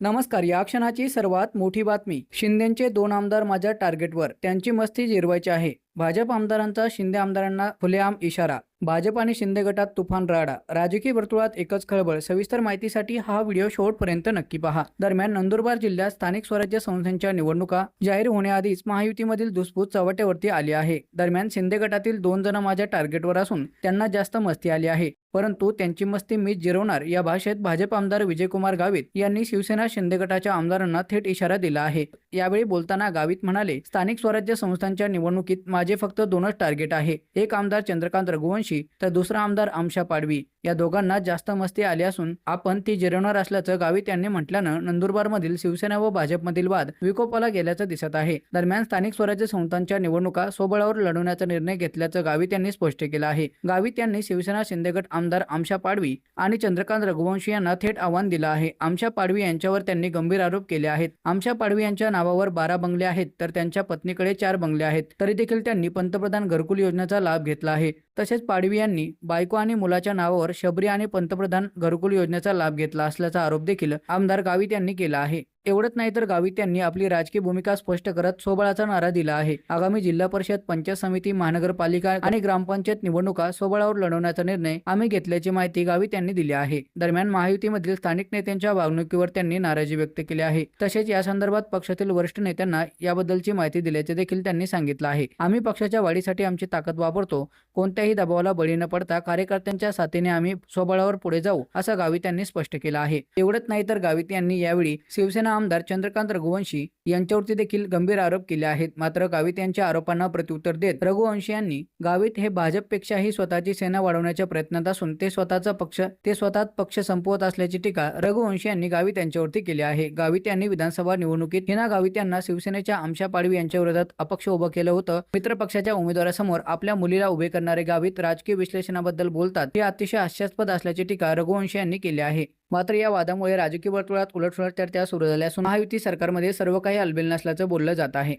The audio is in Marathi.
नमस्कार या क्षणाची सर्वात मोठी बातमी शिंदेचे दोन आमदार माझ्या टार्गेटवर त्यांची मस्ती जिरवायची आहे. भाजप आमदारांचा शिंदे आमदारांना खुलेआम इशारा. भाजप आणि शिंदे गटात तुफान राडा. राजकीय वर्तुळात एकच खळबळ. सविस्तर माहितीसाठी हा व्हिडिओ शेवटपर्यंत नक्की पहा. दरम्यान नंदुरबार जिल्ह्यात स्थानिक स्वराज्य संस्थांच्या निवडणुका जाहीर होण्याआधीच महायुतीमधील धुसफूस चव्हाट्यावरती आली आहे. दरम्यान शिंदे गटातील दोन जण माझ्या टार्गेटवर असून त्यांना जास्त मस्ती आली आहे. परंतु त्यांची मस्ती मीच जिरवणार या भाषेत भाजप आमदार विजयकुमार गावित यांनी शिवसेना शिंदे गटाच्या आमदारांना थेट इशारा दिला आहे. यावेळी बोलताना गावित म्हणाले स्थानिक स्वराज्य संस्थांच्या निवडणुकीत माझे फक्त दोनच टार्गेट आहे. एक आमदार चंद्रकांत रघुवंशी तर दुसरा आमदार आमशा पाडवी. या दोघांना जास्त मस्ती आली असून आपण ती जिरवणार असल्याचं गावी त्यांनी म्हटल्यानं नंदुरबारमधील शिवसेना व भाजपमधील वाद विकोपाला गेल्याचं दिसत आहे. दरम्यान स्थानिक स्वराज्य संस्थांच्या निवडणुका सोबळावर लढवण्याचा निर्णय घेतल्याचं गावी त्यांनी स्पष्ट केलं आहे. गावी त्यांनी शिवसेना शिंदेगट आमदार आमशा पाडवी आणि चंद्रकांत रघुवंशी यांना थेट आव्हान दिलं आहे. आमशा पाडवी यांच्यावर त्यांनी गंभीर आरोप केले आहेत. आमशा पाडवी यांच्या नावावर बारा बंगले आहेत तर त्यांच्या पत्नीकडे चार बंगले आहेत. तरी देखील त्यांनी पंतप्रधान घरकुल योजनेचा लाभ घेतला आहे. तसेच पाडवी यांनी बायको आणि मुलाच्या नावावर शबरी आणि पंतप्रधान घरकुल योजनेचा लाभ घेतला असल्याचा आरोप देखील आमदार गावित यांनी केला आहे. एवढंच नाही तर गावित यांनी आपली राजकीय भूमिका स्पष्ट करत सोबळाचा नारा दिला आहे. आगामी जिल्हा परिषद पंचायत समिती महानगरपालिका आणि ग्रामपंचायत निवडणुका सोबळावर लढवण्याचा निर्णय आम्ही घेतल्याची माहिती गावित यांनी दिली आहे. दरम्यान महायुतीमधील स्थानिक नेत्यांच्या वागणुकीवर त्यांनी नाराजी व्यक्त केली आहे. तसेच या संदर्भात पक्षातील वरिष्ठ नेत्यांना याबद्दलची माहिती दिल्याचे देखील त्यांनी सांगितलं आहे. आम्ही पक्षाच्या वाढीसाठी आमची ताकद वापरतो. कोणत्याही दबावाला बळी न पडता कार्यकर्त्यांच्या साथीने आम्ही स्वबळावर पुढे जाऊ असं गावित यांनी स्पष्ट केलं आहे. एवढंच नाही तर गावित यांनी यावेळी शिवसेना आमदार चंद्रकांत रघुवंशी यांच्यावरती देखील गंभीर आरोप केले आहेत. मात्र गावित यांच्या आरोपांना प्रत्युत्तर देत रघुवंशी यांनी गावित हे भाजपपेक्षाही स्वतःची सेना वाढवण्याच्या प्रयत्नात असून ते स्वतःचा पक्ष ते स्वतःच पक्ष संपवत असल्याची टीका रघुवंशी यांनी गावित यांच्यावरती केली आहे. गावित यांनी विधानसभा निवडणुकीत हिना गावित यांना शिवसेनेच्या आमशा पाडवी यांच्या विरोधात अपक्ष उभं केलं होतं. मित्र पक्षाच्या उमेदवारासमोर आपल्या मुलीला उभे करणारे गाव गावित राजकीय विश्लेषणाबद्दल बोलतात. हे अतिशय हास्यास्पद असल्याची टीका रघुवंश यांनी केली आहे. मात्र या वादामुळे राजकीय वर्तुळात उलटसुलट चर्चा सुरू झाल्या असून महायुती सरकारमध्ये सर्व काही अलबेल नसल्याचं बोललं जात आहे.